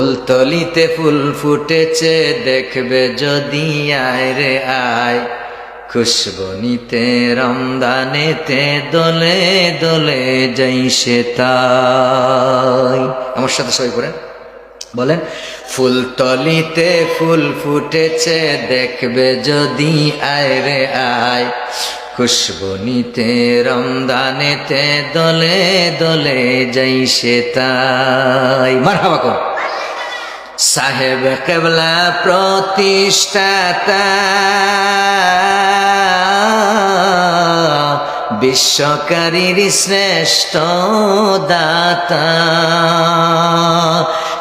ফুলতলিতে ফুল ফুটেছে, দেখবে যদি আয় রে আয়। খুশবনিতে রমদানেতে দোলে দোলে যাই সে তাই। আমার সাথে সবাই করেন বলেন, ফুলতলিতে ফুল ফুটেছে, দেখবে যদি আয় রে আয়। খুশবনিতে রমদানেতে দোলে দোলে যাই সে তাই। মার কর সাহেব কেবলা প্রতিষ্ঠাতা। বিশ্বকারীর শ্রেষ্ঠ দাতা।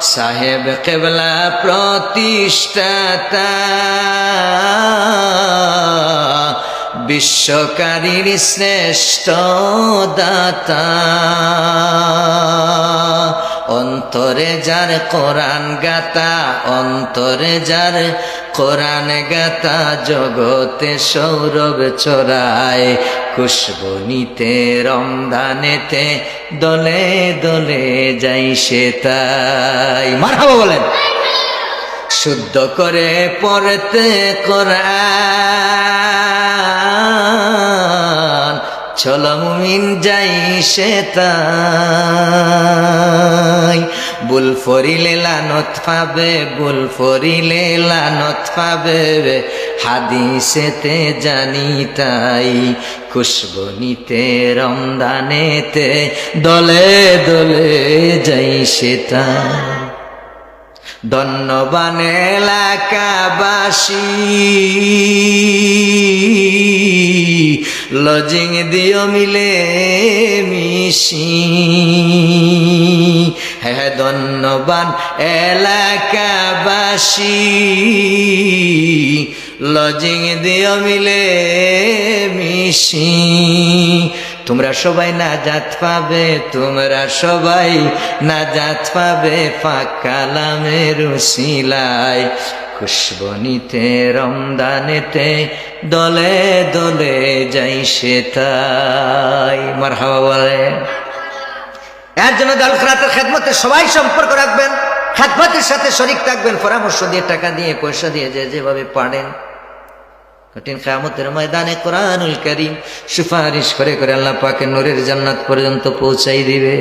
সাহেব কেবলা প্রতিষ্ঠাতা। বিশ্বকারীর শ্রেষ্ঠ দাতা। অন্তরে যার কোরআন গাতা অন্তরে যার কোরআন গাতা জগতে সৌরভ চড়ায় খুশবনিতে রমদানেতে দলে দলে যাই সে তাই। মার বলেন। শুদ্ধ করে পড়তে কোরআন, চলো মুমিন যাই সে তাই। বুল ফরিলে লানত পাবে বুল ফরিলে লানত পাবে হাদিসেতে জানি তাই খুশবনিতে রমদানেতে, দলে দলে যাই সে তাই ধন্যবান এলাকাবাসী, লজিং দিও মিলে মিশি। ধন্যবান এলাকাবাসী। লজিং দিও মিলে মিশি। তোমরা সবাই না জাত পাবে, তোমরা সবাই না জাত পাবে পাকালামের শিলায় খুশবনিতে রমদানেতে দলে দলে যাই সে তাই। মার হাওয়া বলে এর জন্য দল খরাতের খেদমতের সবাই সম্পর্ক রাখবেন, খেদমতের সাথে শরিক থাকবেন, পরামর্শ দিয়ে, টাকা দিয়ে, পয়সা দিয়ে, যে যেভাবে পারেন। কঠিন কামতের ময়দানে কোরআনুল করিম সুপারিশ করে করে আল্লাহ পাকে নূরের জান্নাত পর্যন্ত পৌঁছাই দিবে।